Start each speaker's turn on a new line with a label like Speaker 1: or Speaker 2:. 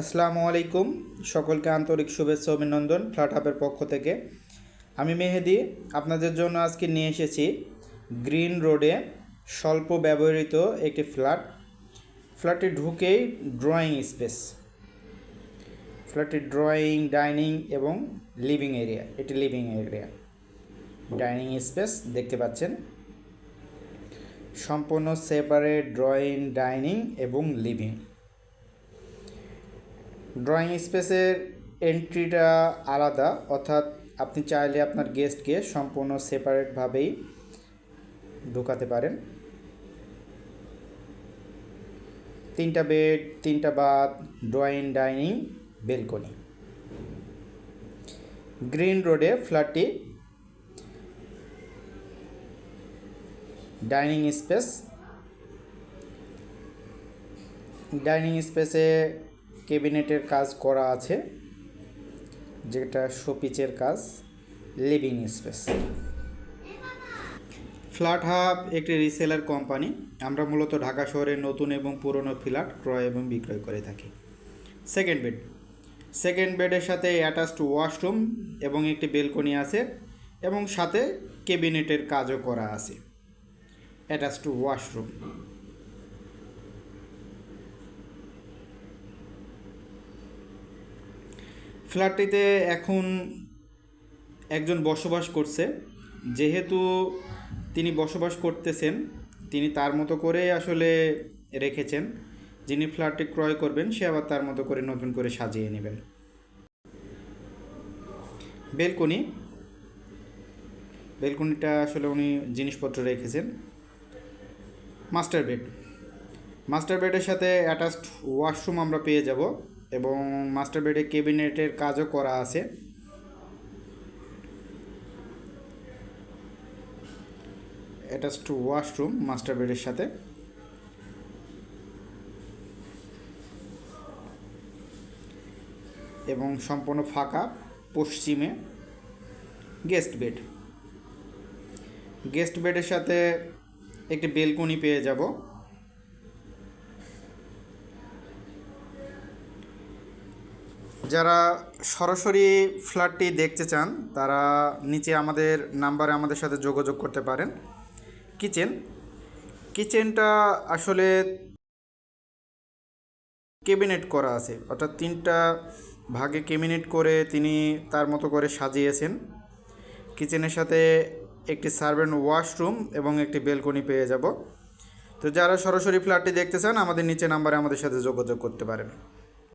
Speaker 1: আসসালামু আলাইকুম। সকলকে আন্তরিক শুভেচ্ছা অভিনন্দন ফ্ল্যাট হাবের পক্ষ থেকে। আমি মেহেদি, আপনাদের জন্য আজকে নিয়ে এসেছি গ্রিন রোডে স্বল্প ব্যবহৃত একটি ফ্ল্যাট। ফ্ল্যাটে ঢুকেই ড্রয়িং স্পেস। ফ্ল্যাটে ড্রয়িং, ডাইনিং এবং লিভিং এরিয়া, এটি লিভিং এরিয়া। ডাইনিং স্পেস দেখতে পাচ্ছেন। সম্পূর্ণ সেপারেট ড্রয়িং, ডাইনিং এবং লিভিং। ড্রয়িং স্পেসের এন্ট্রিটা আলাদা, অর্থাৎ আপনি চাইলে আপনার গেস্টকে সম্পূর্ণ সেপারেটভাবেই ঢোকাতে পারেন। তিনটা বেড তিনটা bath drawing dining balcony green রোডে ফ্ল্যাটটি ডাইনিং স্পেস ডাইনিং স্পেসে ক্যাবিনেটের কাজ করা আছে, যেটা শোপিচের কাজ, লিভিং স্পেস। ফ্ল্যাট হাব একটি রিসেলার কোম্পানি। আমরা মূলত ঢাকা শহরে নতুন এবং পুরনো ফ্ল্যাট ক্রয় এবং বিক্রয় করে থাকি। সেকেন্ড বেড সেকেন্ড বেডের সাথে অ্যাটাচড ওয়াশরুম এবং একটি বেলকনি আছে এবং সাথে ক্যাবিনেটের কাজও করা আছে। অ্যাটাচড ওয়াশরুম ফ্ল্যাটটিতে এখন একজন বসবাস করছে। যেহেতু তিনি বসবাস করতেছেন, তিনি তার মতো করে আসলে রেখেছেন। যিনি ফ্ল্যাটটি ক্রয় করবেন, সে আবার তার মতো করে নতুন করে সাজিয়ে নেবেন। বেলকনি। বেলকনিটা আসলে উনি জিনিসপত্র রেখেছেন। Master bed. মাস্টার বেডের সাথে অ্যাটাচড ওয়াশরুম আমরা পেয়ে যাব। এবং মাস্টার বেডে ক্যাবিনেটের কাজও করা আছে। অ্যাটাচড ওয়াশরুম মাস্টার বেডের সাথে। এবং সম্পূর্ণ ফাঁকা, পশ্চিমে গেস্ট বেড। গেস্ট বেডের সাথে একটি বেলকনি পেয়ে যাব। যারা সরাসরি ফ্ল্যাটটি দেখতে চান, তারা নিচে আমাদের নাম্বারে আমাদের সাথে যোগাযোগ করতে পারেন। কিচেন। কিচেনটা আসলে ক্যাবিনেট করা আছে। অর্থাৎ তিনটা ভাগে ক্যাবিনেট করে তিনি তার মতো করে সাজিয়েছেন। কিচেনের সাথে একটি সার্ভেন্ট ওয়াশরুম এবং একটি বেলকনি পেয়ে যাব। তো যারা সরাসরি ফ্ল্যাটটি দেখতে চান, আমাদের নিচে নাম্বারে আমাদের সাথে যোগাযোগ করতে পারেন।